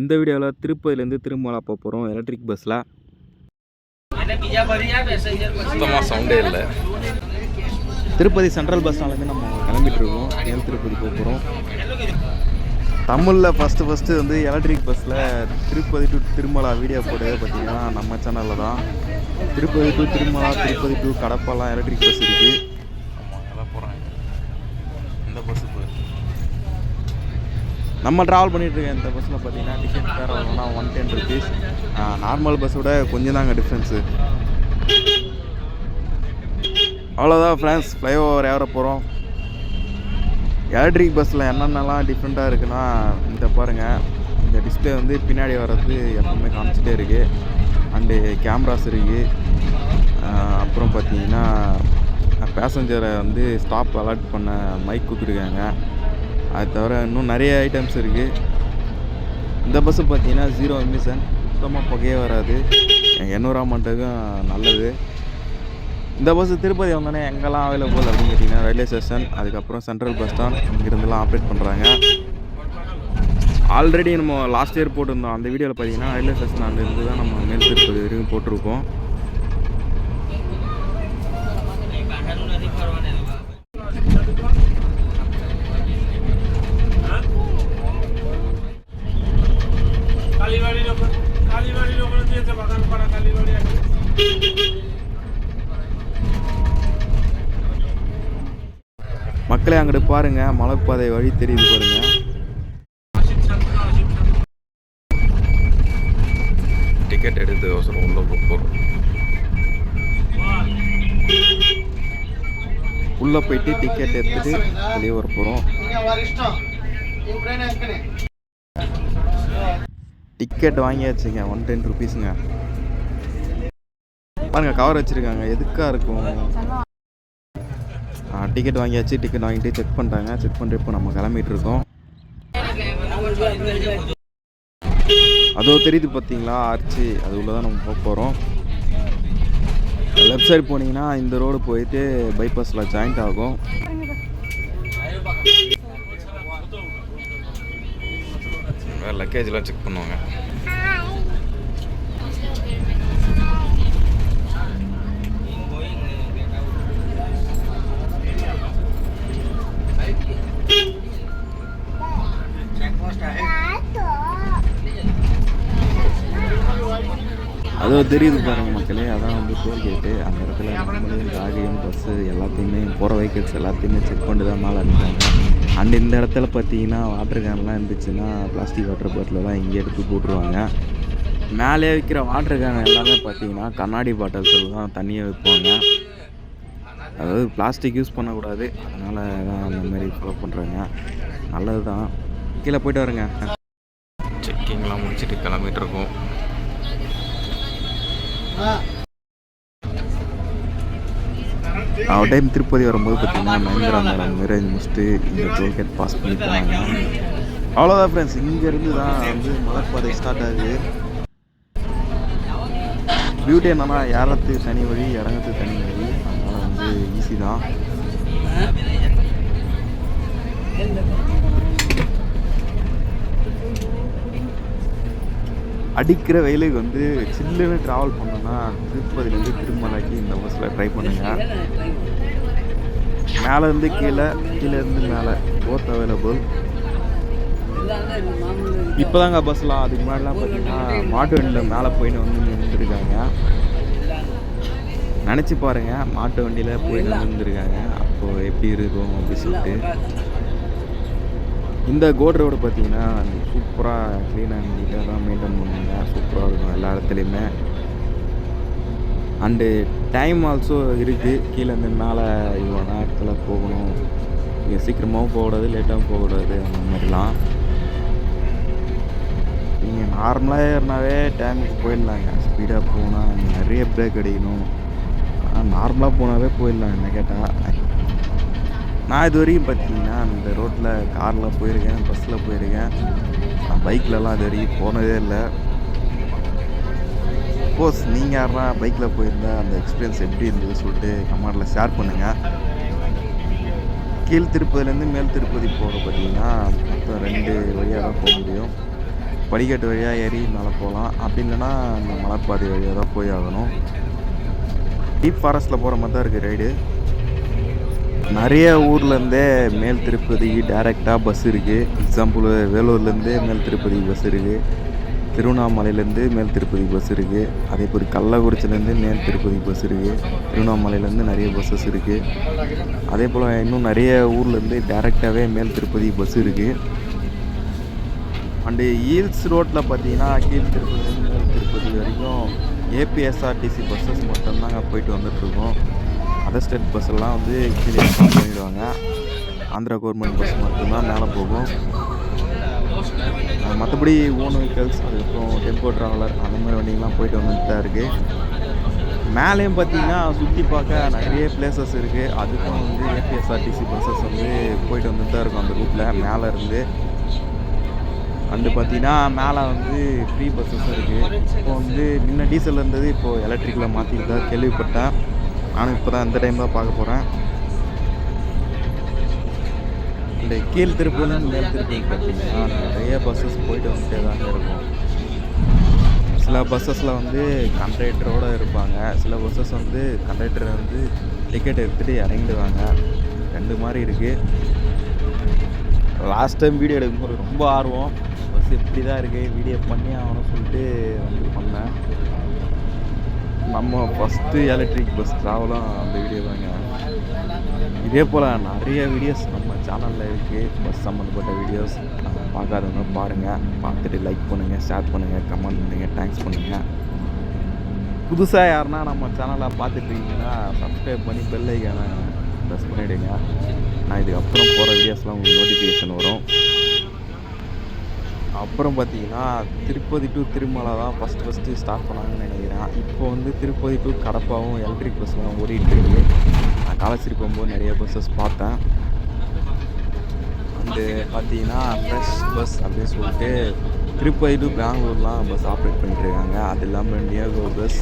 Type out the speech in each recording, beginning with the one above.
இந்த வீடியோவில் திருப்பதிலேருந்து திருமலா போக போகிறோம் எலக்ட்ரிக் பஸ்ஸில் சுத்தமாக சவுண்டே இல்லை. திருப்பதி சென்ட்ரல் பஸ் ஸ்டாண்ட்லேருந்து நம்ம கிளம்பிட்டு இருக்கோம். ஏன் திருப்பதி போக போகிறோம் தமிழில் ஃபஸ்ட்டு ஃபஸ்ட்டு வந்து எலக்ட்ரிக் பஸ்ஸில் திருப்பதி டு திருமலா வீடியோ போட்டது பார்த்தீங்கன்னா நம்ம சேனலில் தான். திருப்பதி டு திருமலா திருப்பதி டு கடப்பாலாம் எலக்ட்ரிக் பஸ் இருக்குது ஆமாம் எல்லாம் போகிறாங்க இந்த பஸ்ஸு போய் நம்ம ட்ராவல் பண்ணிகிட்டு இருக்க இந்த பஸ்ஸில் பார்த்தீங்கன்னா டிக்கெட் ஃபேர் வரணும்னா ஒன் டென் ருபீஸ் நார்மல் பஸ்ஸோட கொஞ்சம் தாங்க டிஃப்ரென்ஸு அவ்வளோதான் ஃப்ரெண்ட்ஸ் ஃப்ளைஓவர் ஏற போகிறோம் எலக்ட்ரிக் பஸ்ஸில் என்னென்னலாம் டிஃப்ரெண்ட்டாக இருக்குன்னா இந்த பாருங்கள் இந்த டிஸ்பிளே வந்து பின்னாடி வர்றது எப்பவுமே காமிச்சிட்டே இருக்குது அண்டு கேமராஸ் இருக்குது அப்புறம் பார்த்தீங்கன்னா பேசஞ்சரை வந்து ஸ்டாப் அலர்ட் பண்ண மைக் கொடுத்துருக்காங்க அது தவிர இன்னும் நிறைய ஐட்டம்ஸ் இருக்குது இந்த பஸ்ஸு பார்த்தீங்கன்னா ஜீரோ எமிஷன் சுத்தமாக புகையே வராது. என்வரான்மெண்ட்டுக்கும் நல்லது. இந்த பஸ்ஸு திருப்பதி வந்தோடனே எங்கெல்லாம் அவைலபிள் அப்படின்னு கேட்டிங்கன்னா ரயில்வே ஸ்டேஷன் அதுக்கப்புறம் சென்ட்ரல் பஸ் ஸ்டாண்ட் இங்கிருந்துலாம் ஆப்ரேட் பண்ணுறாங்க ஆல்ரெடி நம்ம லாஸ்ட் இயர் போட்டிருந்தோம். அந்த வீடியோவில் பார்த்தீங்கன்னா ரயில்வே ஸ்டேஷன் அங்கேருந்து தான் நம்ம மேல் திருப்பதி வரைக்கும் போட்டிருக்கோம். மக்களே அங்கிட்டு பாருங்கள் மலைப்பாதை வழி தெரியுது பாருங்கள் டிக்கெட் எடுத்து அவசரம் உள்ளே போக போகிறோம் உள்ளே போயிட்டு டிக்கெட் எடுத்துட்டு வெளியே வர போகிறோம் டிக்கெட் வாங்கியாச்சுங்க. ஒன் டென் ருபீஸுங்க பாருங்க கவர் வச்சுருக்காங்க. எதுக்காக இருக்கும்? டிக்கெட் வாங்கியாச்சு. டிக்கெட் வாங்கிட்டு செக் பண்ணிட்டாங்க. செக் பண்ணிட்டு இப்போ நம்ம கிளம்பிட்டு இருக்கோம். அதோ தெரியுது பார்த்தீங்களா ஆர்ச்சி. அது உள்ள தான் நம்ம போக போகிறோம் லெஃப்ட் சைடு போனீங்கன்னா இந்த ரோடு போயிட்டு பைபாஸில் ஜாயிண்ட் ஆகும். வேறு லக்கேஜ்லாம் செக் பண்ணுவாங்க. அதோ தெரியுது பாருங்க மக்களே அதான் வந்து டோல்கேட்டு அந்த இடத்துல நம்மளையும் காரியம் பஸ்ஸு எல்லாத்தையுமே போகிற வெஹிக்கிள்ஸ் எல்லாத்தையுமே செக் பண்ணிட்டு தான் மேலே அனுப்புறாங்க அண்ட் இந்த இடத்துல பார்த்தீங்கன்னா வாட்டர் கேன்லாம் இருந்துச்சுன்னா பிளாஸ்டிக் வாட்டர் பாட்டிலெலாம் இங்கே எடுத்து போட்டுருவாங்க. மேலே வைக்கிற வாட்டர் கேன் எல்லாமே பார்த்தீங்கன்னா கண்ணாடி பாட்டில்ஸில் தான் தண்ணியை வைப்பாங்க. அதாவது பிளாஸ்டிக் யூஸ் பண்ணக்கூடாது. அதனால் தான் அந்த மாதிரி ஃபாலோ பண்ணுறாங்க நல்லது தான் கீழே போயிட்டு வரேங்க. செக்கிங்லாம் முடிச்சுட்டு கிளம்பிட்டு இருக்கோம் அவ டைம் திருப்பதி வரும்போது பார்த்தீங்கன்னா மஹிந்திரா மேடம் மேரேஜ் முடிச்சுட்டு இந்த டோல்கேட் பாஸ் பண்ணி போனாங்க அவ்வளோதான் ஃப்ரெண்ட்ஸ் இங்கேருந்து தான் வந்து மலைப்பாதை ஸ்டார்ட் ஆகுது. பியூட்டி என்னன்னா ஏறத்துக்கு தனி வழி இறங்கத்துக்கு தனி வழி. அதனால் வந்து ஈஸி தான். அடிக்கிற வெயிலுக்கு வந்து சில்லுன்னு ட்ராவல் பண்ணோன்னா திருப்பதிலேருந்து திருமலைக்கு இந்த பஸ்ஸில் ட்ரை பண்ணுங்கள் மேலேருந்து கீழே கீழேருந்து மேலே. போத் அவைலபிள் இப்போ தாங்க பஸ்லாம் அதுக்கு முன்னாடிலாம் பார்த்தீங்கன்னா மாட்டு வண்டியில் மேலே போயின்னு வந்து நின்றுருக்காங்க நினச்சி பாருங்கள் மாட்டு வண்டியில் போயின்னு வந்துருக்காங்க அப்போது எப்படி இருக்கும் அப்படின்னு சொல்லிட்டு. இந்த கோட் ரோடு பார்த்தீங்கன்னா சூப்பராக க்ளீனாக அண்ட் தான் மெயின்டைன் பண்ணுவாங்க. சூப்பராக இருக்கும் எல்லா இடத்துலையுமே. அண்டு டைம் ஆல்சோ இருக்குது கீழேருந்து மேலே இவ்வளோ நேரத்தில் போகணும். நீங்கள் சீக்கிரமாகவும் போகக்கூடாது லேட்டாகவும் போகக்கூடாது அந்த மாதிரிலாம். நீங்கள் நார்மலாக ஏறினாவே டைமுக்கு போயிடலாங்க. ஸ்பீடாக போனால் நிறைய பிரேக் அடிக்கணும். ஆனால் நார்மலாக போனாவே போயிடலாம் என்ன கேட்டால் நான் இது வரைக்கும் பார்த்தீங்கன்னா இந்த ரோட்டில் காரில் போயிருக்கேன் பஸ்ஸில் போயிருக்கேன். நான் பைக்கிலலாம் இது வரைக்கும் போனதே இல்லை. சப்போஸ் நீங்கள் யாருனா பைக்கில் போயிருந்தா அந்த எக்ஸ்பீரியன்ஸ் எப்படி இருந்தது சொல்லிட்டு கமெண்டில் ஷேர் பண்ணுங்கள் கீழ் திருப்பதிலேருந்து மேல் திருப்பதி போக பார்த்தீங்கன்னா மொத்தம் ரெண்டு வழியாக தான் போக முடியும். படிக்கட்டு வழியாக ஏறி மேலே போகலாம். அப்படி இல்லைன்னா அந்த மலைப்பாதை வழியாக தான் போய் ஆகணும். டீப் ஃபாரஸ்ட்டில் போகிற மாதிரி தான் இருக்குது ரைடு நிறைய ஊர்லேருந்தே மேல் திருப்பதிக்கு டைரெக்டாக பஸ் இருக்குது எக்ஸாம்பிள் வேலூர்லேருந்தே மேல் திருப்பதிக்கு பஸ் இருக்குது திருவண்ணாமலையிலேருந்து மேல் திருப்பதி பஸ் இருக்குது அதே போல் கள்ளக்குறிச்சிலேருந்து மேல் திருப்பதி பஸ் இருக்குது திருவண்ணாமலையிலேருந்து நிறைய பஸ்ஸஸ் இருக்குது அதே போல் இன்னும் நிறைய ஊர்லேருந்து டேரெக்டாகவே மேல் திருப்பதி பஸ் இருக்குது அண்டு ஹீல்ஸ் ரோட்டில் பார்த்தீங்கன்னா கீழ் திருப்பதி மேல் திருப்பதி வரைக்கும் ஏபிஎஸ்ஆர்டிசி பஸ்ஸஸ் மட்டும்தாங்க போயிட்டு வந்துட்டுருக்கோம். அதர் ஸ்டேட் பஸ் எல்லாம் வந்து கீழே பண்ணிடுவாங்க. ஆந்திரா கவர்மெண்ட் பஸ் மட்டும்தான் மேலே போகும். மற்றபடி ஓன் வெஹிக்கல்ஸ் அதுக்கப்புறம் டெம்போ ட்ராவலர் அந்த மாதிரி வண்டிங்கெலாம் போயிட்டு வந்துட்டு தான் இருக்குது மேலேயும் பார்த்தீங்கன்னா சுற்றி பார்க்க நிறைய பிளேசஸ் இருக்குது அதுக்கும் வந்து ஏபிஎஸ்ஆர்டிசி பஸ்ஸஸ் வந்து போயிட்டு வந்துட்டு தான் இருக்கும் அந்த ரூட்டில் மேலே இருந்து அண்டு பார்த்தீங்கன்னா மேலே வந்து ஃப்ரீ பஸ்ஸஸ் இருக்குது இப்போ வந்து முன்ன டீசல் இருந்தது இப்போது எலக்ட்ரிக்கில் மாற்றிட்டு தான் கேள்விப்பட்டேன். நானும் இப்போ தான் இந்த டைம் தான் பார்க்க போகிறேன் இந்த கீழ் திருப்பூர்லேருந்து மேல் திருப்பதி பார்த்தீங்கன்னா நிறைய பஸ்ஸஸ் போயிட்டு வந்துட்டே தான் இருக்கும். சில பஸ்ஸஸில் வந்து கண்டக்டரோடு இருப்பாங்க. சில பஸ்ஸஸ் வந்து கண்டக்டர் வந்து டிக்கெட் எடுத்துகிட்டு இறங்கிடுவாங்க. ரெண்டு மாதிரி இருக்குது லாஸ்ட் டைம் வீடியோ எடுக்கும்போது ரொம்ப ஆர்வம். பஸ் எப்படி தான் இருக்குது வீடியோ பண்ணி ஆகணும்னு சொல்லிட்டு வந்து பண்ணேன். நம்ம ஃபஸ்ட்டு எலக்ட்ரிக் பஸ் ட்ராவலும் அந்த வீடியோ தாங்க. இதே போல் நிறைய வீடியோஸ் நம்ம சேனலில் இருக்குது பஸ் சம்மந்தப்பட்ட வீடியோஸ் பார்க்காதவங்க பாருங்கள் பார்த்துட்டு லைக் பண்ணுங்கள் ஷேர் பண்ணுங்கள் கமெண்ட் பண்ணுங்கள் தேங்க்ஸ் பண்ணுங்கள் புதுசாக யாருன்னா நம்ம சேனலை பார்த்துட்டு இருக்கீங்கன்னா சப்ஸ்கிரைப் பண்ணி பெல்லைக்கான ப்ரெஸ் பண்ணிவிடுங்க நான் இதுக்கப்புறம் போகிற வீடியோஸ்லாம் உங்களுக்கு நோட்டிஃபிகேஷன் வரும். அப்புறம் பார்த்தீங்கன்னா திருப்பதி டு திருமலை தான் ஃபஸ்ட்டு ஃபஸ்ட்டு ஸ்டார்ட் பண்ணாங்கன்னு நினைக்கிறேன். இப்போ வந்து திருப்பதி டு கடப்பாவும் எலக்ட்ரிக் பஸ்லாம் ஓடிட்டு இருக்கு. நான் காலேஜ் போகும்போது நிறைய பஸ்ஸஸ் பார்த்தேன். வந்து பார்த்தீங்கன்னா ஃப்ரெஷ் பஸ் அப்படின்னு சொல்லிட்டு திருப்பதி டு பெங்களூர்லாம் பஸ் ஆப்ரேட் பண்ணிட்டுருக்காங்க அது இல்லாமல் நியோகோ பஸ்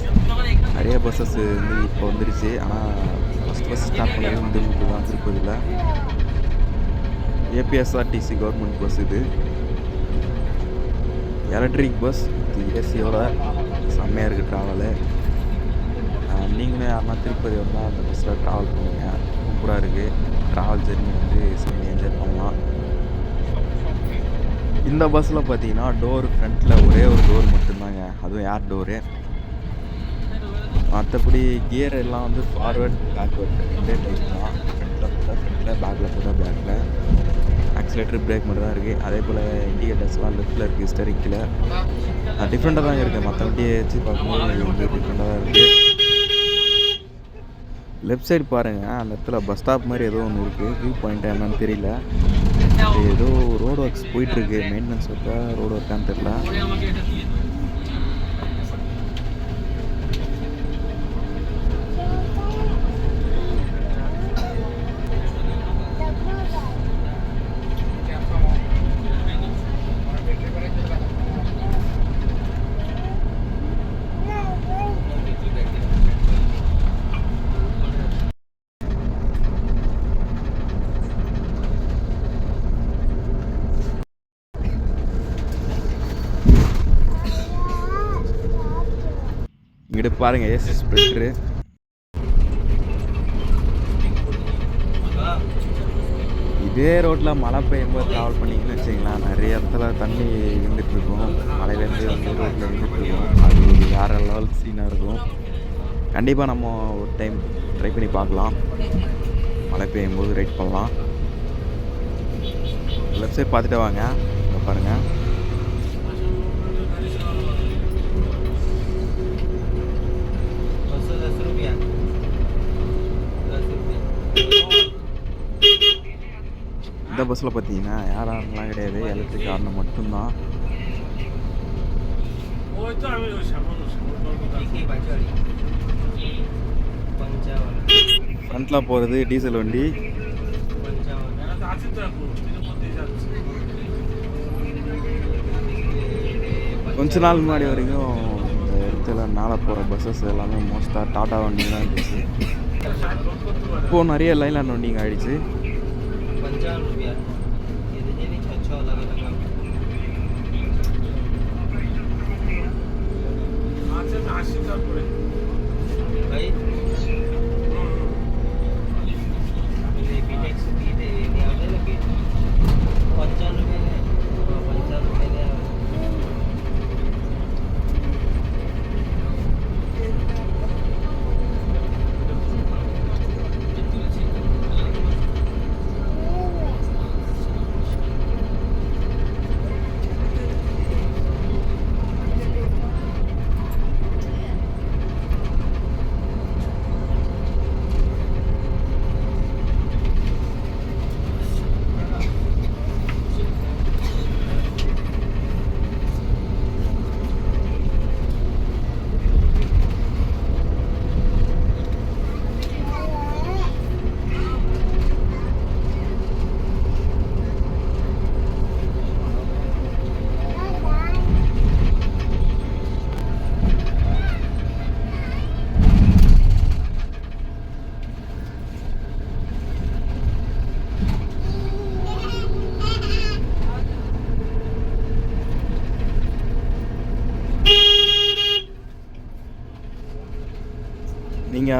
நிறைய பஸ்ஸஸ் வந்து இப்போ வந்துருச்சு. ஆனால் ஃபஸ்ட் ஃபஸ்ட் ஸ்டார்ட் பண்ணது வந்து தான் திருப்பதியில் ஏபிஎஸ்ஆர்டிசி கவர்மெண்ட் பஸ் இது. எலக்ட்ரிக் பஸ் ஏசியோட செம்மையாக இருக்குது ட்ராவலு நீங்களும் யாருன்னா திருப்பதி வந்தால் அந்த பஸ்ஸில் ட்ராவல் பண்ணுவீங்க. சூப்பராக இருக்குது ட்ராவல் ஜெர்னி வந்து செம்மையாக என்ஜாய் பண்ணலாம். இந்த பஸ்ஸில் பார்த்தீங்கன்னா டோர் ஃப்ரண்ட்டில் ஒரே ஒரு டோர் மட்டும்தாங்க. அதுவும் ஏர் டோரு மற்றபடி கியர் எல்லாம் வந்து ஃபார்வேர்ட் பேக்வேர்ட் ரெண்டே டைப் தான். ஃப்ரண்ட்டில் போட்டால் ஃப்ரண்ட்டில் பேக்கில் போட்டால் பேக்கில் ஆக்சிலேட்டர் பிரேக் மட்டும் தான் இருக்குது அதே போல் இண்டிகேட்டர்ஸ்லாம் லெஃப்ட்டில் இருக்குது ஸ்டெரிக்கில் டிஃப்ரெண்ட்டாக தான் இருக்குது மற்ற வண்டியை வச்சு பார்க்கும்போது வந்து டிஃப்ரெண்ட்டாக தான் இருக்குது லெஃப்ட் சைடு பாருங்கள் அந்த இடத்துல பஸ் ஸ்டாப் மாதிரி ஏதோ ஒன்று இருக்குது வியூ பாயிண்ட் என்னன்னு தெரியல. ஏதோ ரோடு ஒர்க்ஸ் போயிட்டுருக்கு மெயின்டெனன்ஸ் ஒர்க்காக ரோடு ஒர்க்கான்னு தெரில பாருங்கள் ஏசி ஸ்ப்ளிட்ரு இதே ரோட்டில் மழை பெய்யும்போது ட்ராவல் பண்ணிங்கன்னு வச்சிங்களேன் நிறைய இடத்துல தண்ணி இருந்துகிட்ருக்கும் மழையிலேருந்து மலையிலேருந்து வந்து ரோட்டில் இருந்துட்டு இருக்கும். அது ஒரு வேறு லெவல் சீனாக இருக்கும். கண்டிப்பாக நம்ம ஒரு டைம் ட்ரை பண்ணி பார்க்கலாம். மழை பெய்யும் போது ரைட் பண்ணலாம். லெஃப்ட் சைட் பார்த்துட்டு வாங்க. பாருங்கள் இந்த பஸ்ஸில் பார்த்தீங்கன்னா யார் யாரெல்லாம் கிடையாது. எலக்ட்ரிக் ஆர்னு மட்டும்தான். ஃப்ரண்ட்டில் போகிறது டீசல் வண்டி. கொஞ்ச நாள் முன்னாடி வரைக்கும் இந்த இடத்துல நாளை போகிற பஸ்ஸஸ் எல்லாமே மோஸ்ட்டாக டாட்டா வண்டி தான் இருந்துச்சு. இப்போது நிறைய லைன்லேண்ட் வண்டிங்க ஆகிடுச்சு Güzel bir yer.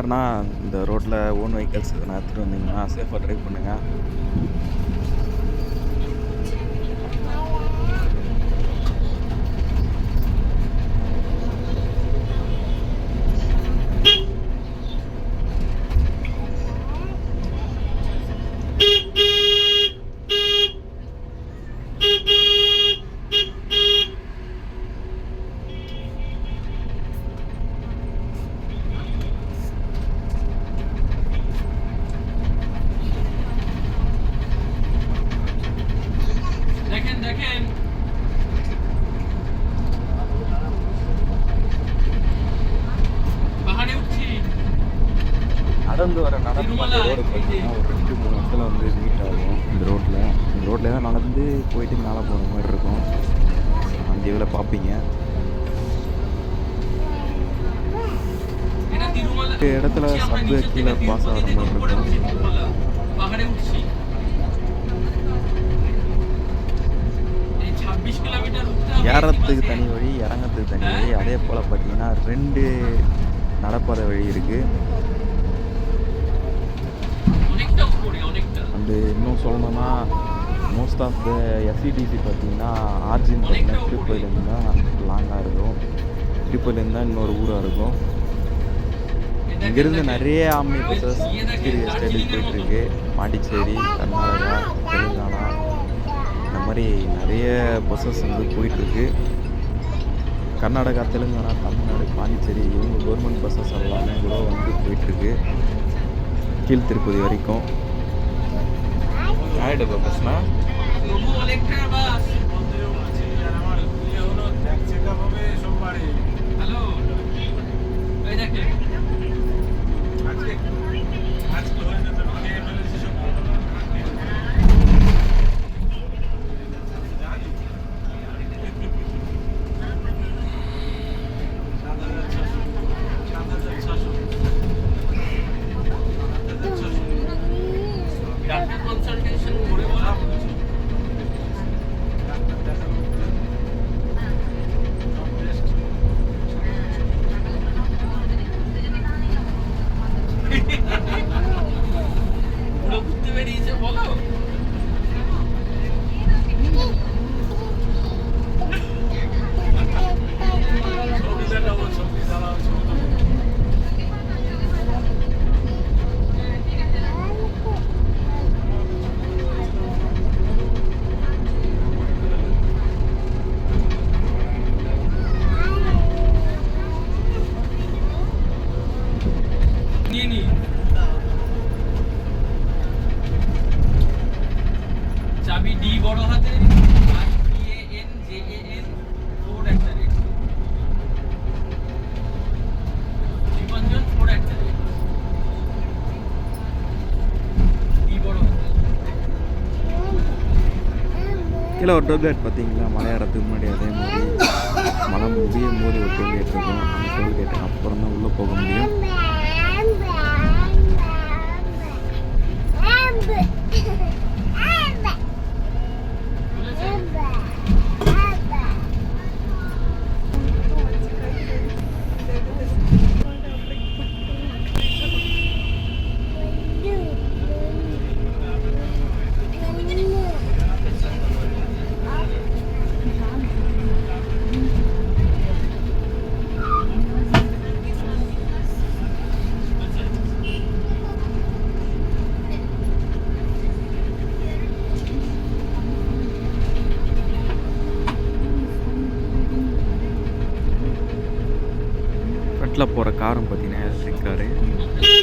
நீங்கள் இந்த ரோட்டில் ஓன் வெஹிக்கல்ஸ் எதுனா எடுத்துகிட்டு வந்தீங்கன்னா சேஃபாக ட்ரைவ் பண்ணுங்கள் அப்படியே கீழே பாஸ் ஆகிற மாதிரி இருக்கும் ஏறத்துக்கு தனி வழி இறங்கிறதுக்கு தனி வழி. அதே போல் பார்த்தீங்கன்னா ரெண்டு நடப்பாத வழி இருக்குது அண்டு இன்னும் சொல்லணும்னா most of the S E T C பார்த்தீங்கன்னா ஆர்ஜின் பார்த்தீங்கன்னா திருப்பதிலேருந்து தான் லாங்காக இருக்கும். திருப்பதிலேருந்து தான் இன்னொரு ஊராக இருக்கும். இங்கேருந்து நிறைய ஆம்னி பஸ்ஸஸ் கிரி எஸ்டேட்டுக்கு போயிட்டுருக்கு. பாண்டிச்சேரி கர்நாடகா தெலுங்கானா இந்த மாதிரி நிறைய பஸ்ஸஸ் வந்து போயிட்டுருக்கு. கர்நாடகா தெலுங்கானா தமிழ்நாடு பாண்டிச்சேரி இவங்க கவர்மெண்ட் பஸ்ஸஸ் எல்லாமே கூட வந்து போயிட்டுருக்கு. கீழ் திருப்பதி வரைக்கும். ஆயிடுப்பா பஸ்னா আজকে আজকে হয়ে যেত கீழே ஒரு டோல்கேட் பார்த்தீங்களா மலை ஏறத்துக்கு முன்னாடி அதே மாதிரி மலை முடியும் போது ஒரு டோல்கேட் இருக்கும். அந்த டோல்கேட் அப்புறம் தான் உள்ளே போக முடியும். ஃப்ரண்ட்டில் போகிற காரும் பார்த்தீங்கன்னா எலக்ட்ரிக்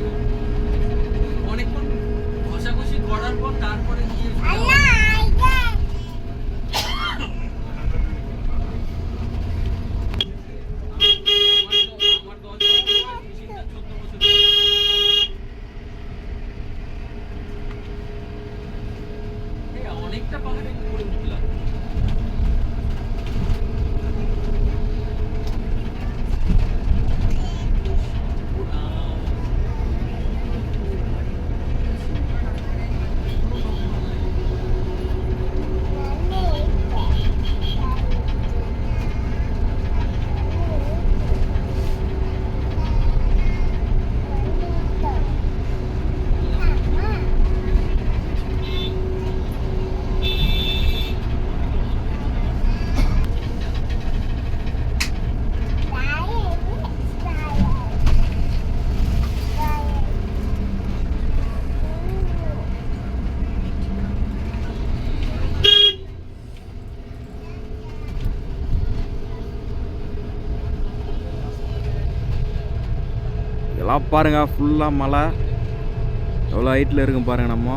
এবং অনেকক্ষণ ঘষাঘষি করার পর তারপরে গিয়ে பாருங்க ஃபுல்லாக மலை எவ்வளோ ஹைட்டில் இருக்கும் பாருங்கள் நம்ம.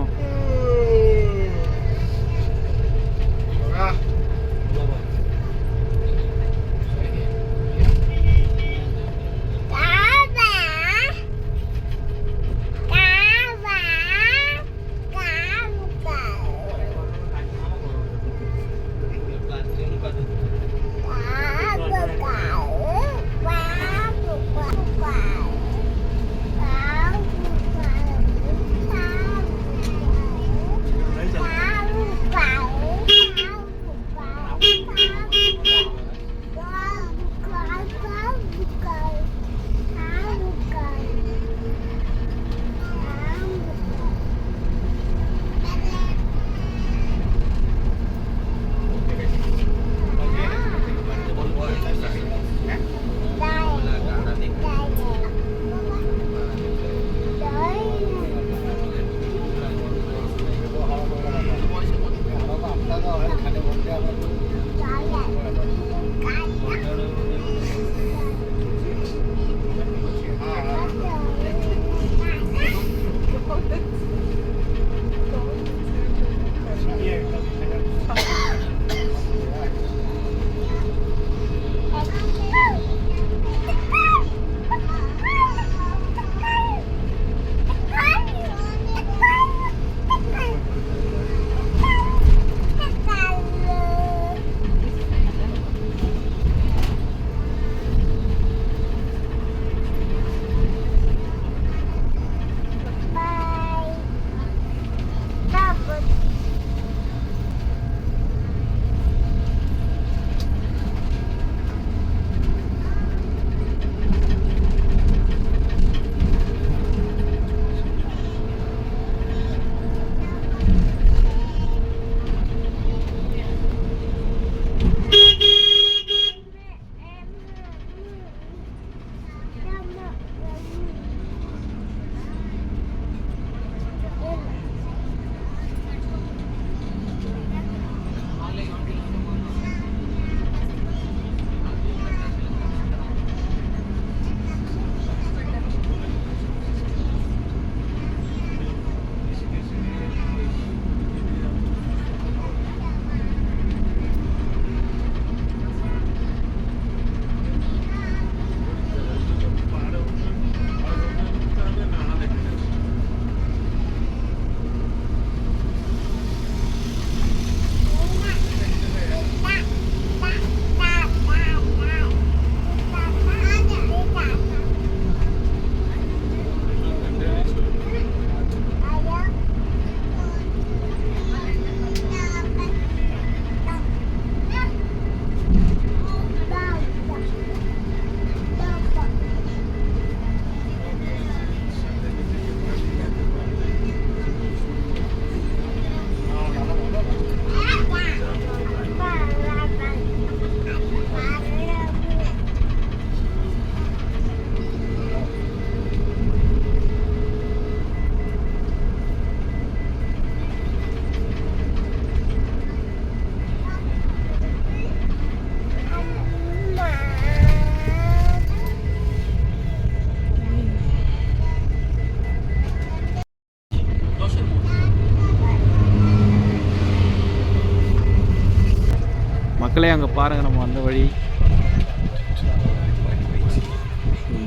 அங்கே பாருங்கள் நம்ம வந்த வழி.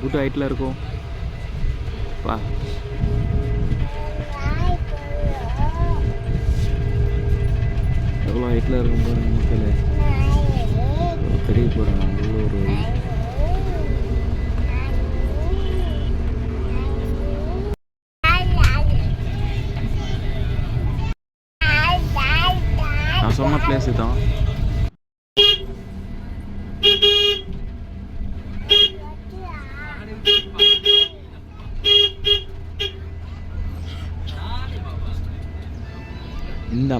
குட் ஹைட்டில் இருக்கும். வா எவ்வளோ ஹைட்டில் இருக்கும் பாருங்க மக்களே. பெரிய போகிறாங்க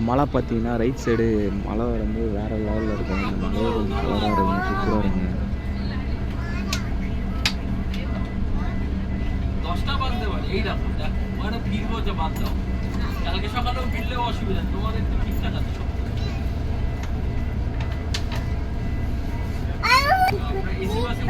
மலை பார்த்தீங்கன்னா ரைட் சைடு மலை வந்து வேறு லெவலில் இருக்கும் இந்த மலையே கொஞ்சம் கலராக இருக்கும் சூப்பராக இருக்கும் দশটা বাজতে পারে এই দেখো দেখো মানে ফিরবো যে বাদ দাও কালকে সকালেও ফিরলেও অসুবিধা নেই, তোমাদের তো ঠিকঠাক আছে সব। আমরা এসি বাসে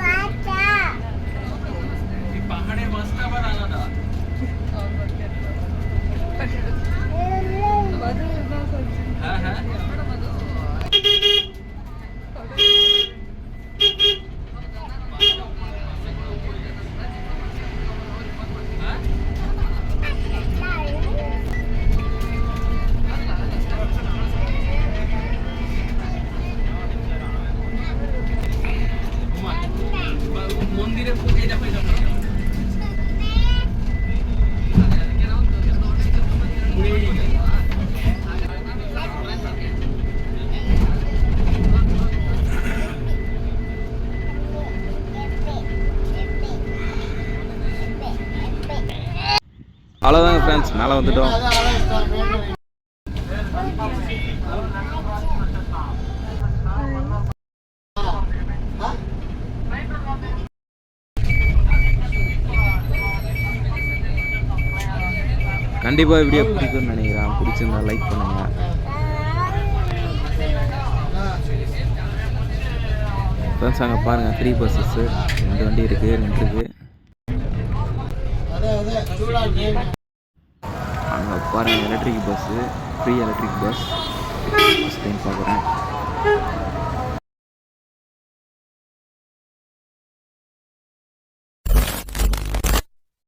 அவ்வளோதாங்க ஃப்ரெண்ட்ஸ் மேலே வந்துட்டோம். கண்டிப்பாக வீடியோ பிடிக்கும்னு நினைக்கிறேன். பிடிச்சிருந்தா லைக் பண்ணுங்கள் ஃப்ரெண்ட்ஸ் அங்கே பாருங்கள் த்ரீ பஸ்ஸஸ்ஸு ரெண்டு வண்டி இருக்குது நின்றுருக்கு அங்கே பாருங்கள் electric bus free electric bus first time பார்க்குறேன்.